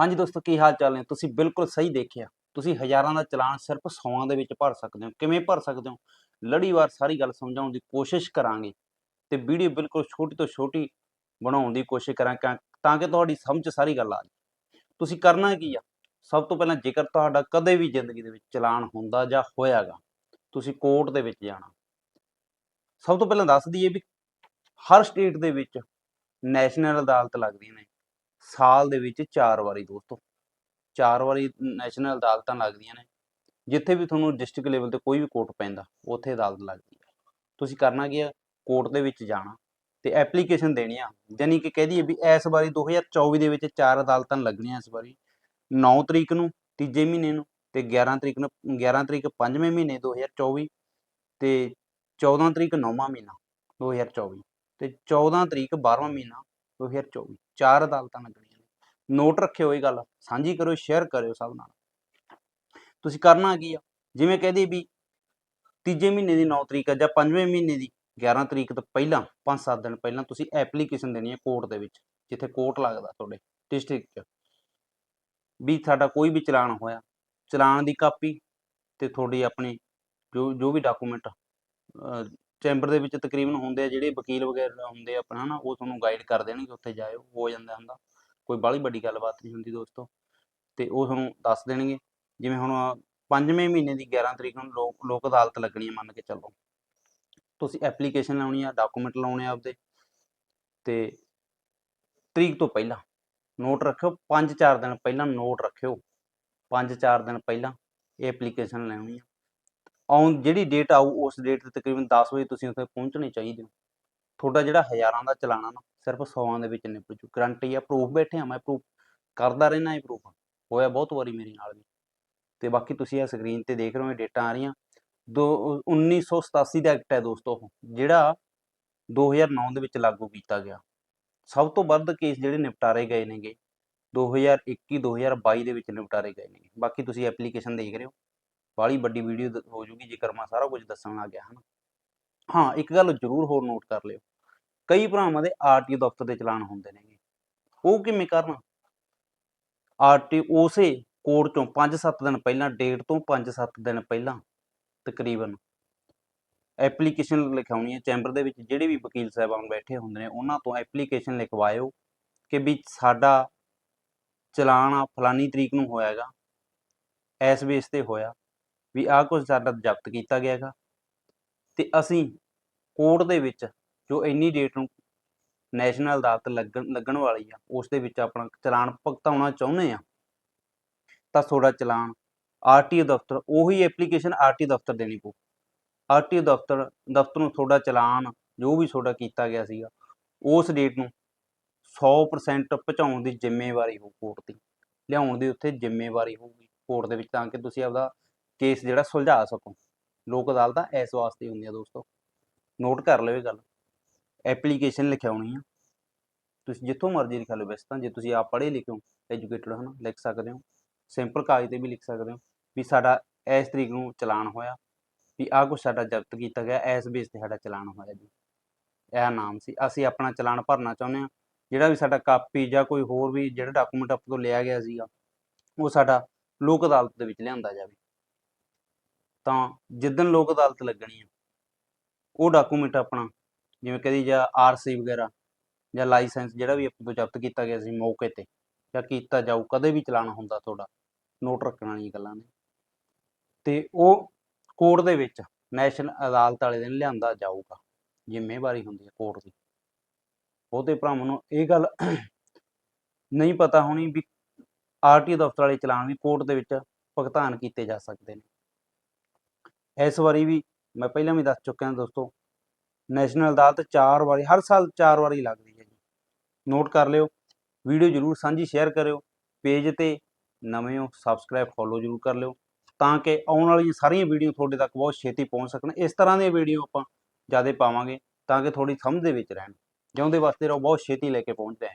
ਹਾਂਜੀ ਦੋਸਤੋ, ਕੀ ਹਾਲ ਚਾਲ ਨੇ? ਤੁਸੀਂ ਬਿਲਕੁਲ ਸਹੀ ਦੇਖਿਆ। ਤੁਸੀਂ ਹਜ਼ਾਰਾਂ ਦਾ ਚਲਾਨ ਸਿਰਫ ਸੌਆਂ ਦੇ ਵਿੱਚ ਭਰ ਸਕਦੇ ਹੋ। ਕਿਵੇਂ ਭਰ ਸਕਦੇ ਹੋ? ਲੜੀਵਾਰ ਸਾਰੀ ਗੱਲ ਸਮਝਾਉਣ ਦੀ ਕੋਸ਼ਿਸ਼ ਕਰਾਂਗੇ ਤੇ ਵੀਡੀਓ ਬਿਲਕੁਲ ਛੋਟੀ ਤੋਂ ਛੋਟੀ ਬਣਾਉਣ ਦੀ ਕੋਸ਼ਿਸ਼ ਕਰਾਂ ਤਾਂ ਕਿ ਤੁਹਾਡੀ ਸਮਝ ਸਾਰੀ ਗੱਲ ਆ ਜਾਵੇ ਤੁਸੀਂ ਕਰਨਾ ਕੀ ਆ? ਸਭ ਤੋਂ ਪਹਿਲਾਂ ਜੇਕਰ ਤੁਹਾਡਾ ਕਦੇ ਵੀ ਜ਼ਿੰਦਗੀ ਦੇ ਵਿੱਚ ਚਲਾਨ ਹੁੰਦਾ ਜਾਂ ਹੋਇਆਗਾ, ਤੁਸੀਂ ਕੋਰਟ ਦੇ ਵਿੱਚ ਜਾਣਾ। ਸਭ ਤੋਂ ਪਹਿਲਾਂ ਦੱਸ ਦਈਏ ਵੀ ਹਰ ਸਟੇਟ ਦੇ ਵਿੱਚ ਨੈਸ਼ਨਲ ਅਦਾਲਤ ਲੱਗਦੀਆਂ ਨੇ। ਸਾਲ ਦੇ ਵਿੱਚ ਚਾਰ ਵਾਰੀ ਦੋਸਤੋ। ਚਾਰ ਵਾਰੀ ਨੈਸ਼ਨਲ ਅਦਾਲਤਾਂ ਲੱਗਦੀਆਂ ਨੇ। ਜਿੱਥੇ ਵੀ ਤੁਹਾਨੂੰ ਡਿਸਟ੍ਰਿਕਟ ਲੈਵਲ ਤੇ ਕੋਈ ਵੀ ਕੋਰਟ ਪੈਂਦਾ, ਉੱਥੇ ਅਦਾਲਤ ਲੱਗਦੀ ਹੈ। ਤੁਸੀਂ ਕਰਨਾ ਕੀ ਹੈ? ਕੋਰਟ ਦੇ ਵਿੱਚ ਜਾਣਾ ਤੇ ਐਪਲੀਕੇਸ਼ਨ ਦੇਣੀ ਆ। ਯਾਨੀ ਕਿ ਕਹਿ ਦਈਏ ਵੀ ਇਸ ਵਾਰੀ 2024 ਦੇ ਵਿੱਚ ਚਾਰ ਅਦਾਲਤਾਂ ਲੱਗਣੀਆਂ ਇਸ ਵਾਰੀ। 9 ਤਰੀਕ ਨੂੰ, ਤੀਜੇ ਮਹੀਨੇ ਨੂੰ ਤੇ 11 ਤਰੀਕ ਨੂੰ 11 ਤਰੀਕ ਪੰਜਵੇਂ ਮਹੀਨੇ 2024 ਤੇ 14 ਤਰੀਕ ਨੌਵਾਂ ਮਹੀਨਾ 2024 ਤੇ 14 ਤਰੀਕ 12ਵਾਂ ਮਹੀਨਾ 2024 ਚਾਰ ਅਦਾਲਤਾਂ ਲੱਗਣੀਆਂ ਨੇ। ਨੋਟ ਰੱਖਿਓ ਇਹ ਗੱਲ, ਸਾਂਝੀ ਕਰੋ ਸ਼ੇਅਰ ਕਰਿਓ ਸਭ ਨਾਲ। ਤੁਸੀਂ ਕਰਨਾ ਕੀ ਆ? ਜਿਵੇਂ ਕਹਦੇ ਵੀ ਤੀਜੇ ਮਹੀਨੇ ਦੀ 9 ਤਰੀਕ ਜਾਂ ਪੰਜਵੇਂ ਮਹੀਨੇ ਦੀ 11 ਤਰੀਕ ਤੋਂ ਪਹਿਲਾਂ 5-7 ਦਿਨ ਪਹਿਲਾਂ ਤੁਸੀਂ ਐਪਲੀਕੇਸ਼ਨ ਦੇਣੀ ਹੈ ਕੋਰਟ ਦੇ ਵਿੱਚ, ਜਿੱਥੇ ਕੋਰਟ ਲੱਗਦਾ ਤੁਹਾਡੇ ਡਿਸਟ੍ਰਿਕਟ 'ਚ। ਵੀ ਸਾਡਾ ਕੋਈ ਵੀ ਚਲਾਨ ਹੋਇਆ, ਚਲਾਨ ਦੀ ਕਾਪੀ ਤੇ ਤੁਹਾਡੀ ਆਪਣੀ ਜੋ ਜੋ ਵੀ ਡਾਕੂਮੈਂਟ ਚੈਂਬਰ ਦੇ ਵਿੱਚ ਤਕਰੀਬਨ ਹੁੰਦੇ ਆ ਜਿਹੜੇ ਵਕੀਲ ਵਗੈਰਾ ਹੁੰਦੇ ਆ ਆਪਣਾ ਨਾ ਉਹ ਤੁਹਾਨੂੰ ਗਾਈਡ ਕਰ ਦੇਣਗੇ ਉੱਥੇ ਜਾਇਓ ਹੋ ਜਾਂਦਾ ਹੁੰਦਾ। ਕੋਈ ਬਾਹਲੀ ਵੱਡੀ ਗੱਲਬਾਤ ਨਹੀਂ ਹੁੰਦੀ ਦੋਸਤੋ। ਤੇ ਉਹ ਤੁਹਾਨੂੰ ਦੱਸ ਦੇਣਗੇ। ਜਿਵੇਂ ਹੁਣ ਪੰਜਵੇਂ ਮਹੀਨੇ ਦੀ 11 ਤਰੀਕ ਨੂੰ ਲੋਕ ਲੋਕ ਅਦਾਲਤ ਲੱਗਣੀ ਹੈ ਮੰਨ ਕੇ ਚੱਲੋ। ਤੁਸੀਂ ਐਪਲੀਕੇਸ਼ਨ ਲਾਉਣੀ ਆ ਡਾਕੂਮੈਂਟ ਲਾਉਣੇ ਆ ਆਪਦੇ। ਤੇ ਤਰੀਕ ਤੋਂ ਪਹਿਲਾਂ ਨੋਟ ਰੱਖਿਓ 5-4 ਦਿਨ ਪਹਿਲਾਂ ਨੋਟ ਰੱਖਿਓ। 5-4 ਦਿਨ ਪਹਿਲਾਂ ਇਹ ਐਪਲੀਕੇਸ਼ਨ ਲੈਣੀ ਆ। ਆਉਣ, ਜਿਹੜੀ ਡੇਟ ਆਊ, ਉਸ ਡੇਟ ਤੇ ਤਕਰੀਬਨ 10 ਵਜੇ ਤੁਸੀਂ ਉੱਥੇ ਪਹੁੰਚਣੇ ਚਾਹੀਦੇ ਹੋ। ਤੁਹਾਡਾ ਜਿਹੜਾ ਹਜ਼ਾਰਾਂ ਦਾ ਚਲਾਣਾ ਨਾ, ਸਿਰਫ 100ਾਂ ਦੇ ਵਿੱਚ ਨਿਪਟ ਜੂ। ਗਰੰਟੀ ਆ ਪ੍ਰੂਫ ਬੈਠੇ ਆ, ਮੈਂ ਪ੍ਰੂਫ ਕਰਦਾ ਰਹਿਣਾ ਇਹ ਪ੍ਰੂਫ ਹੋਇਆ ਬਹੁਤ ਵਾਰੀ ਮੇਰੇ ਨਾਲ ਵੀ। ਤੇ ਬਾਕੀ ਤੁਸੀਂ ਇਹ ਸਕਰੀਨ ਤੇ ਦੇਖ ਰਹੇ ਹੋ, ਇਹ ਡੇਟਾਂ ਆ ਰਹੀਆਂ। ਦੋ 1987 ਦਾ ਐਕਟ ਹੈ ਦੋਸਤੋ ਉਹ, ਜਿਹੜਾ 2009 ਦੇ ਵਿੱਚ ਲਾਗੂ ਕੀਤਾ ਗਿਆ। ਸਭ ਤੋਂ ਵੱਧ ਕੇਸ ਜਿਹੜੇ ਨਿਪਟਾਰੇ ਗਏ ਨੇਗੇ 2021 2022 ਦੇ ਵਿੱਚ ਨਿਪਟਾਰੇ ਗਏ ਨੇ ਬਾਕੀ ਤੁਸੀਂ ਐਪਲੀਕੇਸ਼ਨ ਦੇਖ ਰਹੇ ਹੋ। ਬਾਲੀ ਵੱਡੀ ਵੀਡੀਓ ਹੋ ਜੂਗੀ ਜੇਕਰ ਮੈਂ ਸਾਰਾ ਕੁਝ ਦੱਸਣ ਲੱਗ ਗਿਆ, ਹਨਾ? ਹਾਂ, ਇੱਕ ਗੱਲ ਜ਼ਰੂਰ ਹੋਰ ਨੋਟ ਕਰ ਲਿਓ। ਕਈ ਭਰਾਵਾਂ ਦੇ ਆਰਟੀਓ ਦਫ਼ਤਰ ਦੇ ਚਲਾਨ ਹੁੰਦੇ ਨੇਗੇ। ਉਹ ਕਿਵੇਂ ਕਰਨ? ਆਰਟੀ ਉਸੇ ਕੋਰਟ ਚੋਂ 5-7 ਦਿਨ ਪਹਿਲਾਂ ਡੇਟ ਤੋਂ 5-7 ਦਿਨ ਪਹਿਲਾਂ ਤਕਰੀਬਨ ਐਪਲੀਕੇਸ਼ਨ ਲਿਖਾਉਣੀ ਹੈ। ਚੈਂਬਰ ਦੇ ਵਿੱਚ ਜਿਹੜੇ ਵੀ ਵਕੀਲ ਸਾਹਿਬਾਨ ਬੈਠੇ ਹੁੰਦੇ ਨੇ, ਉਹਨਾਂ ਤੋਂ ਐਪਲੀਕੇਸ਼ਨ ਲਿਖਵਾਇਓ ਕਿ ਵੀ ਸਾਡਾ ਚਲਾਨ ਆ, ਫਲਾਨੀ ਤਰੀਕ ਨੂੰ ਹੋਇਆਗਾ ਐਸ ਬੇਸ ਤੇ ਹੋਇਆ। ਵੀ ਆਹ ਕੁਝ ਸਾਡਾ ਜ਼ਬਤ ਕੀਤਾ ਗਿਆ ਹੈਗਾ। ਤੇ ਅਸੀਂ ਕੋਰਟ ਦੇ ਵਿੱਚ ਜੋ ਇੰਨੀ ਡੇਟ ਨੂੰ ਨੈਸ਼ਨਲ ਅਦਾਲਤ ਲੱਗਣ ਲੱਗਣ ਵਾਲੀ ਆ, ਉਸ ਦੇ ਵਿੱਚ ਆਪਣਾ ਚਲਾਨ ਭੁਗਤਾਉਣਾ ਚਾਹੁੰਦੇ ਆ, ਤਾਂ ਤੁਹਾਡਾ ਚਲਾਨ ਆਰਟੀਓ ਦਫ਼ਤਰ, ਉਹੀ ਐਪਲੀਕੇਸ਼ਨ ਆਰਟੀ ਦਫ਼ਤਰ ਦੇਣੀ ਪਊ। ਆਰਟੀਓ ਦਫ਼ਤਰ ਦਫ਼ਤਰ ਨੂੰ ਤੁਹਾਡਾ ਚਲਾਨ ਜੋ ਵੀ ਤੁਹਾਡਾ ਕੀਤਾ ਗਿਆ ਸੀਗਾ, ਉਸ ਡੇਟ ਨੂੰ 100% ਪਹੁੰਚਾਉਣ ਦੀ ਜ਼ਿੰਮੇਵਾਰੀ ਹੋ ਕੋਰਟ ਦੀ। ਲਿਆਉਣ ਦੀ ਉੱਥੇ ਜ਼ਿੰਮੇਵਾਰੀ ਹੋਊਗੀ ਕੋਰਟ ਦੇ ਵਿੱਚ, ਤਾਂ ਕਿ ਤੁਸੀਂ ਆਪਦਾ ਕੇਸ ਜਿਹੜਾ ਸੁਲਝਾ ਸਕੋ। ਲੋਕ ਅਦਾਲਤਾਂ ਇਸ ਵਾਸਤੇ ਹੁੰਦੀਆਂ ਦੋਸਤੋ। ਨੋਟ ਕਰ ਲਓ ਇਹ ਗੱਲ। ਐਪਲੀਕੇਸ਼ਨ ਲਿਖਾਉਣੀ ਆ। ਤੁਸੀਂ ਜਿੱਥੋਂ ਮਰਜ਼ੀ ਲਿਖ ਲਓ ਵੈਸੇ ਤਾਂ। ਜੇ ਤੁਸੀਂ ਆਪ ਪੜ੍ਹੇ ਲਿਖੇ ਹੋ ਐਜੂਕੇਟਡ ਹੋ ਨਾ ਲਿਖ ਸਕਦੇ ਹੋ। ਸਿੰਪਲ ਕਾਗਜ਼ ਤੇ ਵੀ ਲਿਖ ਸਕਦੇ ਹੋ ਵੀ ਸਾਡਾ ਇਸ ਤਰੀਕ ਨੂੰ ਚਲਾਨ ਹੋਇਆ, ਵੀ ਆਹ ਕੁਛ ਸਾਡਾ ਜ਼ਬਤ ਕੀਤਾ ਗਿਆ, ਇਸ ਬੇਸ ਤੇ ਸਾਡਾ ਚਲਾਨ ਹੋਇਆ ਜੀ। ਇਹ ਨਾਮ ਸੀ। ਅਸੀਂ ਆਪਣਾ ਚਲਾਨ ਭਰਨਾ ਚਾਹੁੰਦੇ ਹਾਂ। ਜਿਹੜਾ ਵੀ ਸਾਡਾ ਕਾਪੀ ਜਾਂ ਕੋਈ ਹੋਰ ਵੀ ਜਿਹੜਾ ਡਾਕੂਮੈਂਟ ਆਪ ਤੋਂ ਲਿਆ ਗਿਆ ਸੀਗਾ, ਉਹ ਸਾਡਾ ਲੋਕ ਅਦਾਲਤ ਦੇ ਵਿੱਚ ਲਿਆਂਦਾ ਜਾਵੇ। ਤਾਂ ਜਿੱਦਣ ਲੋਕ ਅਦਾਲਤ ਲੱਗਣੀ ਆ, ਉਹ ਡਾਕੂਮੈਂਟ ਆਪਣਾ, ਜਿਵੇਂ ਕਹਦੀ ਜਾਂ ਆਰਸੀ ਵਗੈਰਾ ਜਾਂ ਲਾਇਸੈਂਸ ਜਿਹੜਾ ਵੀ ਆਪਣੇ ਤੋਂ ਜ਼ਬਤ ਕੀਤਾ ਗਿਆ ਸੀ ਮੌਕੇ ਤੇ ਜਾਂ ਕੀਤਾ ਜਾਊ, ਕਦੇ ਵੀ ਚਲਾਣਾ ਹੁੰਦਾ ਤੁਹਾਡਾ, ਨੋਟ ਰੱਖਣ ਵਾਲੀਆਂ ਗੱਲਾਂ ਨੇ। ਤੇ ਉਹ ਕੋਰਟ ਦੇ ਵਿੱਚ ਨੈਸ਼ਨਲ ਅਦਾਲਤ ਵਾਲੇ ਦਿਨ ਲਿਆਂਦਾ ਜਾਊਗਾ, ਜ਼ਿੰਮੇਵਾਰੀ ਹੁੰਦੀ ਹੈ ਕੋਰਟ ਦੀ। ਬਹੁਤੇ ਭਰਾਵਾਂ ਨੂੰ ਇਹ ਗੱਲ ਨਹੀਂ ਪਤਾ ਹੋਣੀ ਵੀ ਆਰਟੀ ਦਫ਼ਤਰ ਵਾਲੇ ਚਲਾਨ ਵੀ ਕੋਰਟ ਦੇ ਵਿੱਚ ਭੁਗਤਾਨ ਕੀਤੇ ਜਾ ਸਕਦੇ ਨੇ। ਇਸ ਵਾਰੀ ਵੀ ਮੈਂ ਪਹਿਲਾਂ ਵੀ ਦੱਸ ਚੁੱਕਿਆ ਦੋਸਤੋ, ਨੈਸ਼ਨਲ ਅਦਾਲਤ ਚਾਰ ਵਾਰੀ, ਹਰ ਸਾਲ ਚਾਰ ਵਾਰੀ ਲੱਗਦੀ ਹੈ ਜੀ। ਨੋਟ ਕਰ ਲਿਓ ਵੀਡੀਓ ਜਰੂਰ ਸਾਂਝੀ ਸ਼ੇਅਰ ਕਰਿਓ ਪੇਜ ਤੇ ਨਵੇਂ ਹੋ ਸਬਸਕ੍ਰਾਈਬ ਫੋਲੋ ਜਰੂਰ ਕਰ ਲਿਓ, ਤਾਂ ਕਿ ਆਉਣ ਵਾਲੀਆਂ ਸਾਰੀਆਂ ਵੀਡੀਓ ਤੁਹਾਡੇ ਤੱਕ ਬਹੁਤ ਛੇਤੀ ਪਹੁੰਚ ਸਕਣ। ਇਸ ਤਰ੍ਹਾਂ ਦੀਆਂ ਵੀਡੀਓ ਆਪਾਂ ਜ਼ਿਆਦਾ ਪਾਵਾਂਗੇ ਤਾਂ ਕਿ ਥੋੜੀ ਸਮਝ ਦੇ ਵਿੱਚ ਰਹਿਣ, ਜਿਉਂਦੇ ਵਾਸਤੇ ਰਹੋ, ਬਹੁਤ ਛੇਤੀ ਲੈ ਕੇ ਪਹੁੰਚਦੇ ਹਾਂ